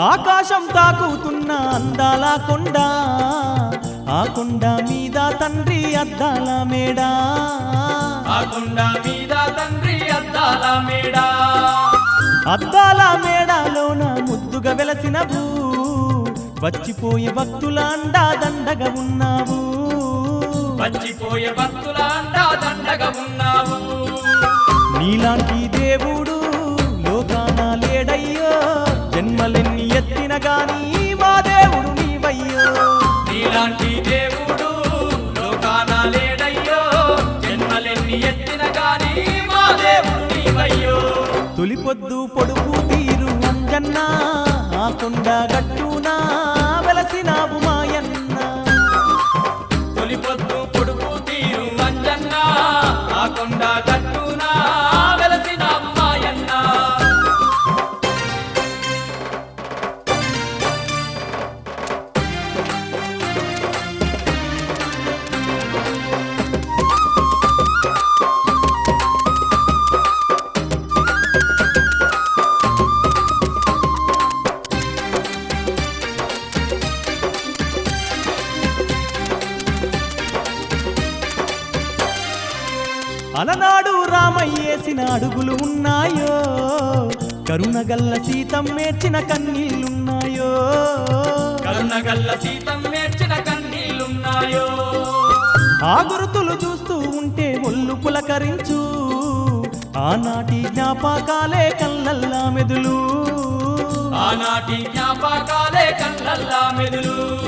ఆకాశం తాకుతున్న అందాల కొండ ఆ కొండ మీద తండ్రి అద్దాల మేడా. ఆ కొండ మీద తండ్రి అద్దాల మేడ. అద్దాల మేడాలోన ముద్దుగా వెలసినవు. వచ్చిపోయే భక్తుల అండా దండగా ఉన్నావు. వచ్చిపోయే భక్తుల అండా దండగా ఉన్నావు. నీలాంటి దేవుడు జన్మలెన్ని ఎత్తిన గాని మా పొడుపు తీరు అంజన్న ఆ కొండ గట్టునా అలనాడు రామయ్యేసిన అడుగులు ఉన్నాయో? కరుణగల్ల సీతం మేర్చిన కన్నీళ్ళున్నాయో? కరుణగల్ల సీతం నేర్చిన కన్నీళ్ళున్నాయో? ఆ గురుతులు చూస్తూ ఉంటే ఒళ్ళు పులకరించు. ఆనాటి జ్ఞాపకాలే కళ్ళల్లా మెదులు. ఆనాటి జ్ఞాపకాలే కళ్ళల్లా మెదులు.